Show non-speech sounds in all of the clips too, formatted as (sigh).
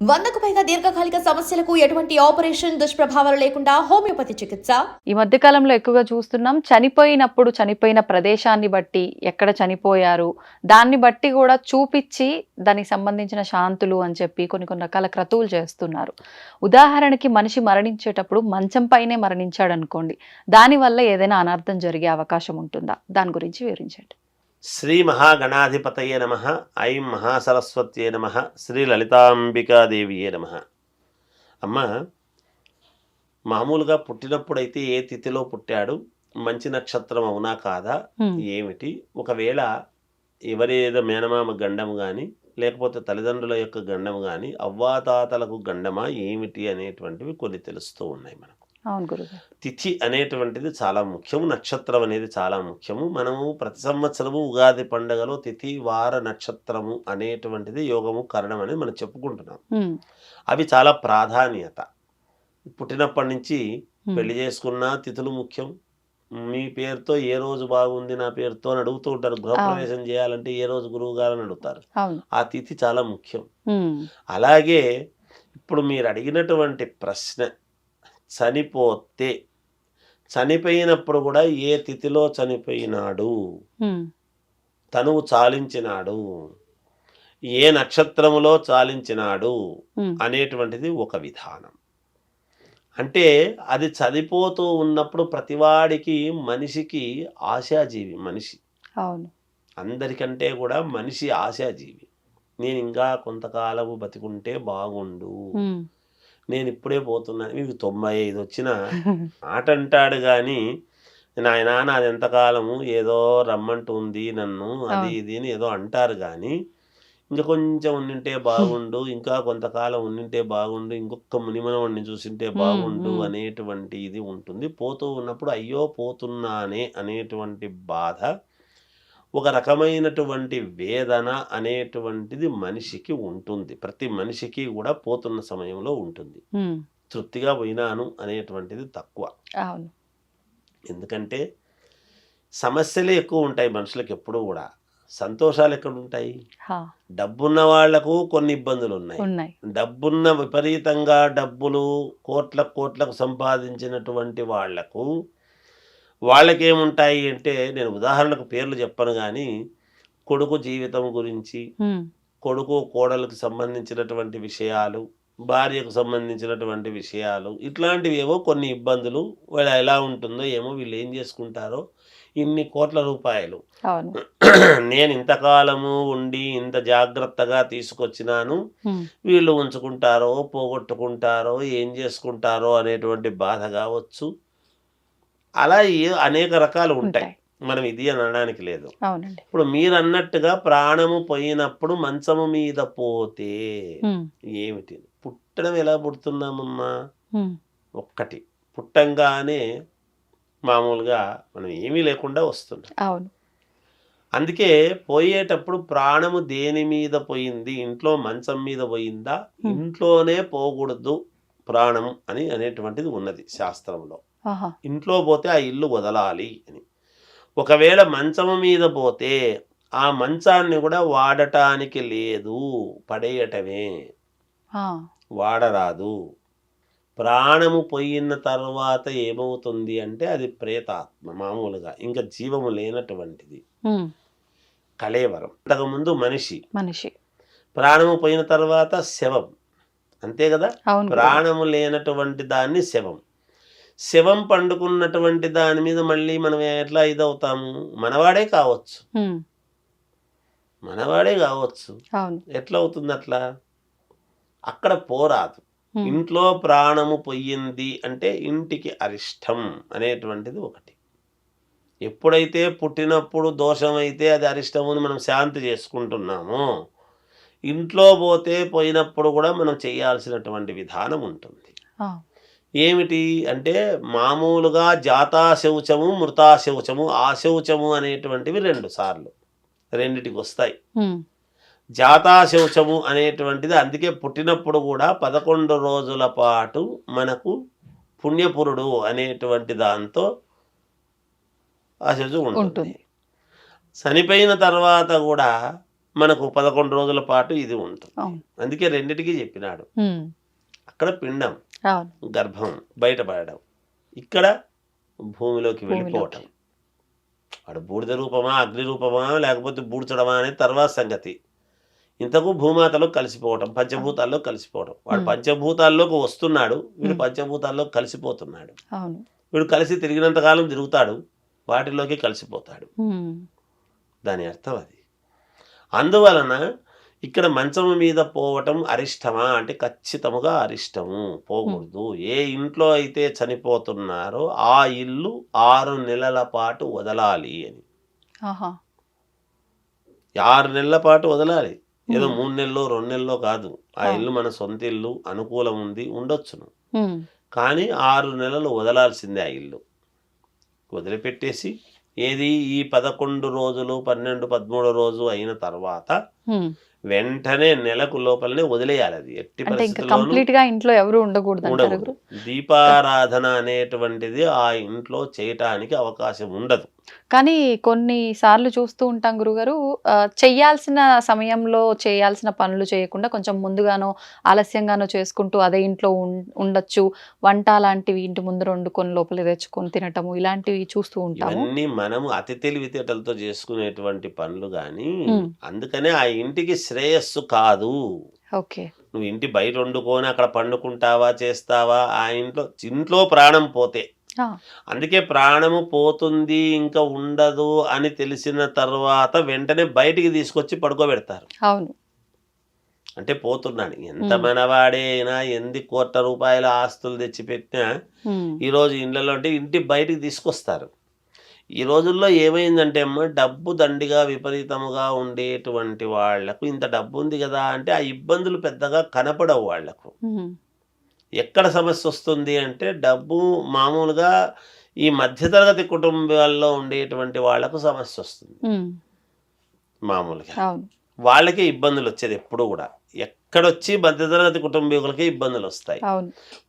వందకు పైగా దీర్ఘకాలిక సమస్యలకు ఎటువంటి ఆపరేషన్ దుష్ప్రభావాలు లేకుండా హోమియోపతి చికిత్స. ఈ మధ్య కాలంలో ఎక్కువగా చూస్తున్నాం చనిపోయినప్పుడు చనిపోయిన ప్రదేశాన్ని బట్టి ఎక్కడ చనిపోయారు దాన్ని బట్టి కూడా చూపించి దానికి సంబంధించిన శాంతులు అని చెప్పి కొన్ని కొన్ని రకాల క్రతువులు చేస్తున్నారు. ఉదాహరణకి మనిషి మరణించేటప్పుడు మంచం పైనే మరణించాడు అనుకోండి దానివల్ల ఏదైనా అనర్థం జరిగే అవకాశం ఉంటుందా? దాని గురించి వివరించండి. శ్రీ మహాగణాధిపతయే నమ ఐం మహాసరస్వత్యే నమ శ్రీ లలితాంబికాదేవియే నమ. అమ్మ మామూలుగా పుట్టినప్పుడైతే ఏ తిథిలో పుట్టాడు? మంచి నక్షత్రం అవునా కాదా. ఏమిటి? ఒకవేళ ఎవరేదో మేనమామ గండం కానీ లేకపోతే తల్లిదండ్రుల యొక్క గండం కానీ అవ్వాతాతలకు గండమా? ఏమిటి? అనేటువంటివి కొన్ని తెలుస్తూ ఉన్నాయి మనకు. అవును గురుగారు. తిథి అనేటువంటిది చాలా ముఖ్యము. నక్షత్రం అనేది చాలా ముఖ్యము. మనము ప్రతి సంవత్సరము ఉగాది పండుగలో తిథి వార నక్షత్రము అనేటువంటిది యోగము కరణం అనేది మనం చెప్పుకుంటున్నాం. అవి చాలా ప్రాధాన్యత. పుట్టినప్పటి నుంచి. పెళ్ళి చేసుకున్న తిథులు ముఖ్యం. మీ పేరుతో ఏ రోజు బాగుంది నా పేరుతో అని అడుగుతూ ఉంటారు. గృహప్రవేశం చేయాలంటే ఏ రోజు గురువు గారు అని అడుగుతారు ఆ తిథి చాలా ముఖ్యం. అలాగే ఇప్పుడు మీరు అడిగినటువంటి ప్రశ్న చనిపోతే చనిపోయినప్పుడు కూడా ఏ తిథిలో చనిపోయినాడు. తనువు చాలించినాడు. ఏ నక్షత్రములో చాలించినాడు. అనేటువంటిది ఒక విధానం. అంటే అది చనిపోతూ ఉన్నప్పుడు ప్రతివాడికి మనిషికి ఆశాజీవి మనిషి. అవును. అందరికంటే కూడా మనిషి ఆశాజీవి. నేను ఇంకా కొంతకాలము బతికుంటే బాగుండు. నేను ఇప్పుడే పోతున్నాను మీకు తొంభై ఐదు వచ్చిన మాట (laughs) అంటాడు కానీ నాయనా నాది ఎంతకాలము ఏదో రమ్మంటుంది నన్ను అది. ఇది అని ఏదో అంటారు కానీ ఇంకా కొంచెం ఉండింటే బాగుండు (laughs) ఇంకా కొంతకాలం ఉండింటే బాగుండు ఇంకొక మునిమనవాడిని చూసింటే బాగుండు. అనేటువంటి ఇది ఉంటుంది పోతూ ఉన్నప్పుడు అయ్యో పోతున్నానే అనేటువంటి బాధ ఒక రకమైనటువంటి వేదన అనేటువంటిది మనిషికి ఉంటుంది. ప్రతి మనిషికి కూడా పోతున్న సమయంలో ఉంటుంది. తృప్తిగా పోయినాను అనేటువంటిది తక్కువ. ఎందుకంటే సమస్యలే ఎక్కువ ఉంటాయి మనుషులకు ఎప్పుడూ కూడా. సంతోషాలు ఎక్కడ ఉంటాయి. డబ్బున్న వాళ్ళకు కొన్ని ఇబ్బందులు ఉన్నాయి. ఉన్నాయి. డబ్బున్న విపరీతంగా డబ్బులు కోట్ల కోట్లకు సంపాదించినటువంటి వాళ్ళకు వాళ్ళకేముంటాయి అంటే నేను ఉదాహరణకు పేర్లు చెప్పను కానీ కొడుకు జీవితం గురించి. కొడుకు కోడలకు సంబంధించినటువంటి విషయాలు భార్యకు సంబంధించినటువంటి విషయాలు ఇట్లాంటివి ఏవో కొన్ని ఇబ్బందులు వీళ్ళ ఎలా ఉంటుందో ఏమో వీళ్ళు ఏం చేసుకుంటారో ఇన్ని కోట్ల రూపాయలు (clears throat) నేను ఇంతకాలము ఉండి ఇంత జాగ్రత్తగా తీసుకొచ్చినాను. వీళ్ళు ఉంచుకుంటారో పోగొట్టుకుంటారో ఏం చేసుకుంటారో అనేటువంటి బాధ కావచ్చు అలా అనేక రకాలు ఉంటాయి. మనం ఇది అని అనడానికి లేదు. ఇప్పుడు మీరు అన్నట్టుగా ప్రాణము పోయినప్పుడు మంచము మీద పోతే. ఏమిటి? పుట్టడం ఎలా పుడుతున్నామమ్మా. ఒక్కటి. పుట్టంగానే మామూలుగా మనం ఏమీ లేకుండా వస్తున్నాం అందుకే పోయేటప్పుడు ప్రాణము దేని మీద పోయింది? ఇంట్లో మంచం మీద పోయిందా. ఇంట్లోనే పోకూడదు ప్రాణం అని అనేటువంటిది ఉన్నది శాస్త్రంలో. ఇంట్లో పోతే ఆ ఇల్లు వదలాలి అని. ఒకవేళ మంచము మీద పోతే ఆ మంచాన్ని కూడా వాడటానికి లేదు పడేయటమే. వాడరాదు. ప్రాణము పోయిన తర్వాత ఏమవుతుంది అంటే అది ప్రేతాత్మ మామూలుగా ఇంకా జీవము లేనటువంటిది. కళేవరం. అంతకుముందు మనిషి. మనిషి. ప్రాణము పోయిన తర్వాత శవం. అంతే కదా. ప్రాణము లేనటువంటి దాన్ని శవం. శవం పండుకున్నటువంటి దాని మీద మళ్ళీ మనం ఎట్లా ఇదవుతాము? మనవాడే కావచ్చు. మనవాడే కావచ్చు. ఎట్లా అవుతుంది అట్లా అక్కడ పోరాదు. ఇంట్లో ప్రాణము పొయ్యింది అంటే ఇంటికి అరిష్టం అనేటువంటిది ఒకటి. ఎప్పుడైతే పుట్టినప్పుడు దోషమైతే అది అరిష్టమని మనం శాంతి చేసుకుంటున్నామో ఇంట్లో పోతే పోయినప్పుడు కూడా మనం చేయాల్సినటువంటి విధానం ఉంటుంది. ఏమిటి అంటే మామూలుగా జాతా శౌచము మృతా శౌచము ఆ శౌచము అనేటువంటివి రెండు సార్లు రెండిటికి వస్తాయి. జాతా శౌచము అనేటువంటిది అందుకే పుట్టినప్పుడు కూడా పదకొండు రోజుల పాటు మనకు పుణ్యపురుడు అనేటువంటి దాంతో ఆ శౌచం ఉంటుంది. చనిపోయిన తర్వాత కూడా మనకు పదకొండు రోజుల పాటు ఇది ఉంటుంది. అందుకే రెండిటికి చెప్పినాడు అక్కడ పిండం గర్భం బయటపడడం ఇక్కడ భూమిలోకి. వెళ్ళిపోవటం వాడు బూడిద రూపమా అగ్ని రూపమా లేకపోతే బూడ్చడమా అనేది తర్వాత సంగతి. ఇంతకు భూమాతలో కలిసిపోవటం పంచభూతాల్లో కలిసిపోవడం వాడు. పంచభూతాల్లోకి వస్తున్నాడు వీడు. పంచభూతాల్లో కలిసిపోతున్నాడు. వీడు కలిసి తిరిగినంత కాలం తిరుగుతాడు వాటిలోకి కలిసిపోతాడు. దాని అర్థం అది. అందువలన ఇక్కడ మంచము మీద పోవటం అరిష్టమా? అంటే ఖచ్చితముగా అరిష్టము. పోకూడదు. ఏ ఇంట్లో అయితే చనిపోతున్నారో ఆ ఇల్లు ఆరు నెలల పాటు వదలాలి అని. ఆరు నెలల పాటు వదలాలి. ఏదో మూడు నెలలో రెండు నెలలో కాదు. ఆ. ఇల్లు మన సొంత ఇల్లు అనుకూలం ఉంది ఉండొచ్చును. కానీ ఆరు నెలలు వదలాల్సిందే ఆ ఇల్లు. వదిలిపెట్టేసి ఏది ఈ పదకొండు రోజులు పన్నెండు పదమూడు రోజు అయిన తర్వాత. వెంటనే నెలకు లోపలనే వదిలేయాలి అది. ఎట్టి కంప్లీట్గా ఇంట్లో ఎవరు ఉండకూడదు దీపారాధన అనేటువంటిది ఆ ఇంట్లో చేయటానికి అవకాశం ఉండదు. కానీ కొన్ని సార్లు చూస్తూ ఉంటాం గురుగారు ఆ, చెయ్యాల్సిన సమయంలో చేయాల్సిన పనులు చేయకుండా కొంచెం ముందుగానో ఆలస్యంగానో చేసుకుంటూ అదే ఇంట్లో ఉండొచ్చు. వంట లాంటివి ఇంటి ముందు వండుకొని లోపల తెచ్చుకొని తినటము ఇలాంటివి చూస్తూ ఉంటాము. ఇవన్నీ మనము అతి తెలివితేటలతో చేసుకునేటువంటి పనులు కానీ. అందుకనే ఆ ఇంటికి శ్రేయస్సు కాదు. ఓకే. నువ్వు ఇంటి బయట వండుకొని అక్కడ పండుకుంటావా చేస్తావా ఆ ఇంట్లో ఇంట్లో ప్రాణం పోతే. అందుకే ప్రాణము పోతుంది ఇంకా ఉండదు అని తెలిసిన తర్వాత వెంటనే బయటికి తీసుకొచ్చి పడుకోబెడతారు. అవును. అంటే పోతున్నాడు. ఎంత మ్మ్. మనవాడే అయినా ఎన్ని కోట్ల రూపాయల ఆస్తులు తెచ్చిపెట్టినా ఈరోజు ఇండ్లలో అంటే ఇంటి బయటికి తీసుకొస్తారు. ఈ రోజుల్లో ఏమైందంటే అమ్మ డబ్బు దండిగా విపరీతముగా ఉండేటువంటి వాళ్ళకు ఇంత డబ్బు ఉంది కదా అంటే ఆ ఇబ్బందులు పెద్దగా కనపడవు వాళ్ళకు ఎక్కడ సమస్య వస్తుంది అంటే డబ్బు మామూలుగా ఈ మధ్యతరగతి కుటుంబాల్లో ఉండేటువంటి వాళ్ళకు సమస్య వస్తుంది. మామూలుగా. వాళ్ళకే ఇబ్బందులు వచ్చేది ఎప్పుడు కూడా. ఎక్కడొచ్చి మధ్యతరగతి కుటుంబీకులకి ఇబ్బందులు వస్తాయి.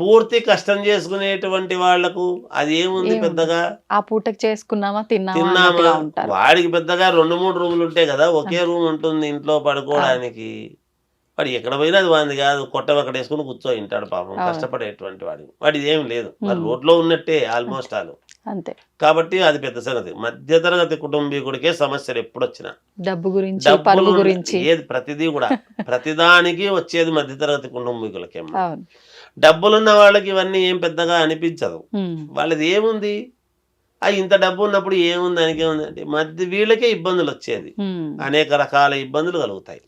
పూర్తి కష్టం చేసుకునేటువంటి వాళ్ళకు అది ఏముంది? పెద్దగా? ఆ పూటకి చేసుకున్నామా తిన్నామా వాడికి పెద్దగా రెండు మూడు రూములు ఉంటాయి కదా ఒకే రూమ్ ఉంటుంది ఇంట్లో పడుకోవడానికి. వాడు ఎక్కడ పోయినా అది వాడిది కాదు. కొట్ట అక్కడ వేసుకుని కూర్చో ఇంటాడు పాపం. కష్టపడేటువంటి వాడు. వాడిది ఏం లేదు. వాడు. రోడ్లో ఉన్నట్టే ఆల్మోస్ట్ ఆల్. అంతే. కాబట్టి అది పెద్ద సంగతి. మధ్యతరగతి కుటుంబీకుడికే సమస్యలు ఎప్పుడు వచ్చినా డబ్బు గురించి పరువు గురించి. ఏది ప్రతిదీ కూడా. ప్రతిదానికి వచ్చేది మధ్యతరగతి కుటుంబీకులకేమో డబ్బులున్న వాళ్ళకి ఇవన్నీ ఏం పెద్దగా అనిపించదు. వాళ్ళది ఏముంది? ఆ ఇంత డబ్బు ఉన్నప్పుడు ఏముంది దానికి అంటే మధ్య వీళ్ళకే ఇబ్బందులు వచ్చేది. అనేక రకాల ఇబ్బందులు కలుగుతాయి.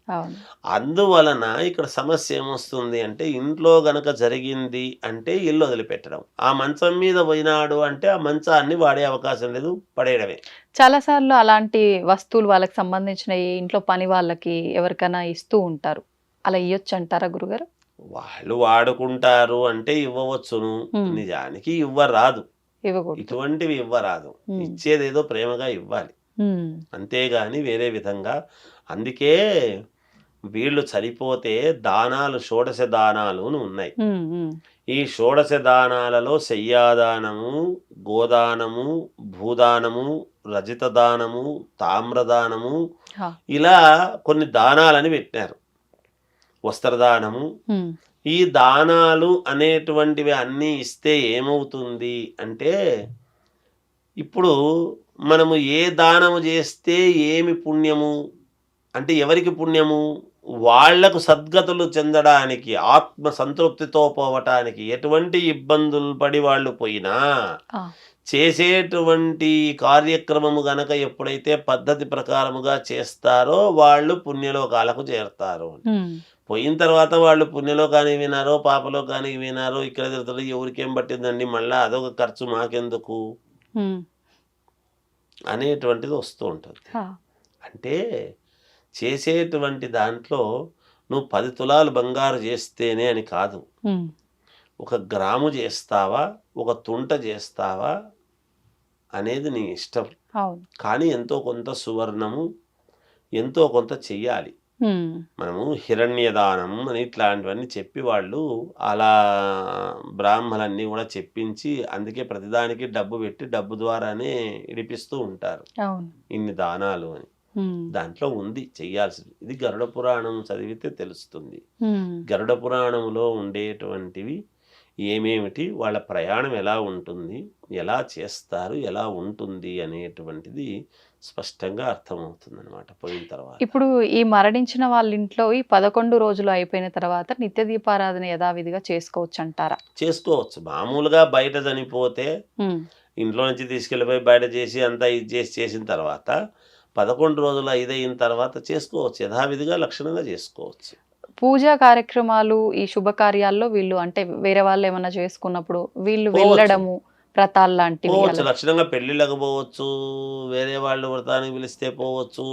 అందువలన ఇక్కడ సమస్య ఏమొస్తుంది అంటే ఇంట్లో గనక జరిగింది అంటే ఇల్లు వదిలిపెట్టడం. ఆ మంచం మీద పోయినాడు అంటే ఆ మంచాన్ని వాడే అవకాశం లేదు పడేయడమే. చాలా సార్లు అలాంటి వస్తువులు వాళ్ళకి సంబంధించిన ఇంట్లో పని వాళ్ళకి ఎవరికైనా ఇస్తూ ఉంటారు. అలా ఇయ్యొచ్చు అంటారా గురుగారు? వాళ్ళు వాడుకుంటారు అంటే ఇవ్వవచ్చును. నిజానికి ఇవ్వరాదు. ఇటువంటివి ఇవ్వరాదు. ఇచ్చేదేదో ప్రేమగా ఇవ్వాలి. అంతేగాని వేరే విధంగా అందుకే వీళ్ళు చనిపోతే దానాలు షోడశ దానాలు ఉన్నాయి. ఈ షోడశ దానాలలో శయ్యాదానము గోదానము భూదానము రజిత దానము తామ్రదానము ఇలా కొన్ని దానాలని పెట్టారు వస్త్రదానము ఈ దానాలు అనేటువంటివి అన్నీ ఇస్తే ఏమవుతుంది అంటే ఇప్పుడు మనము ఏ దానము చేస్తే ఏమి పుణ్యము? అంటే ఎవరికి పుణ్యము? వాళ్ళకు సద్గతులు చెందడానికి ఆత్మ సంతృప్తితో పోవటానికి ఎటువంటి ఇబ్బందులు పడి వాళ్ళు పోయినా చేసేటువంటి కార్యక్రమము గనక ఎప్పుడైతే పద్ధతి ప్రకారముగా చేస్తారో వాళ్ళు పుణ్యలోకాలకు చేరుతారు పోయిన తర్వాత వాళ్ళు పుణ్యలో కానీ వినారో పాపలో కానీ వినారో ఇక్కడ తిరుగుతారో ఎవరికేం పట్టిందండి? మళ్ళీ అదొక ఖర్చు మాకెందుకు? అనేటువంటిది వస్తూ ఉంటుంది. అంటే చేసేటువంటి దాంట్లో నువ్వు పది తులాలు బంగారు చేస్తేనే అని కాదు. ఒక గ్రాము చేస్తావా? ఒక తుంట చేస్తావా? అనేది నీ ఇష్టం. కానీ ఎంతో కొంత సువర్ణము ఎంతో కొంత చెయ్యాలి. మనము హిరణ్యదానం అని ఇట్లాంటివన్నీ చెప్పి వాళ్ళు అలా బ్రాహ్మలన్నీ కూడా చెప్పించి అందుకే ప్రతిదానికి డబ్బు పెట్టి డబ్బు ద్వారానే ఇడిపిస్తూ ఉంటారు. ఇన్ని దానాలు అని. దాంట్లో ఉంది చెయ్యాల్సింది ఇది గరుడ పురాణం చదివితే తెలుస్తుంది. గరుడ పురాణంలో ఉండేటువంటివి ఏమేమిటి? వాళ్ళ ప్రయాణం ఎలా ఉంటుంది? ఎలా చేస్తారు? ఎలా ఉంటుంది? అనేటువంటిది స్పష్టంగా అర్థమవుతుంది అనమాట పోయిన తర్వాత. ఇప్పుడు ఈ మరణించిన వాళ్ళ ఇంట్లో ఈ పదకొండు రోజులు అయిపోయిన తర్వాత నిత్య దీపారాధన యథావిధిగా చేసుకోవచ్చు అంటారా చేసుకోవచ్చు. మామూలుగా బయట చనిపోతే ఇంట్లో నుంచి తీసుకెళ్ళిపోయి బయట చేసి అంతా ఇది చేసి చేసిన తర్వాత పదకొండు రోజులు ఐదయిన తర్వాత చేసుకోవచ్చు. యథావిధిగా లక్షణంగా చేసుకోవచ్చు. పూజా కార్యక్రమాలు ఈ శుభకార్యాల్లో వీళ్ళు అంటే వేరే వాళ్ళు ఏమైనా చేసుకున్నప్పుడు వీళ్ళు. వెళ్ళడము వ్రతాలు లాంటివి పోవచ్చు. లక్షణంగా పెళ్ళిళ్ళకి పోవచ్చు వేరే వాళ్ళు వ్రతానికి పిలిస్తే పోవచ్చు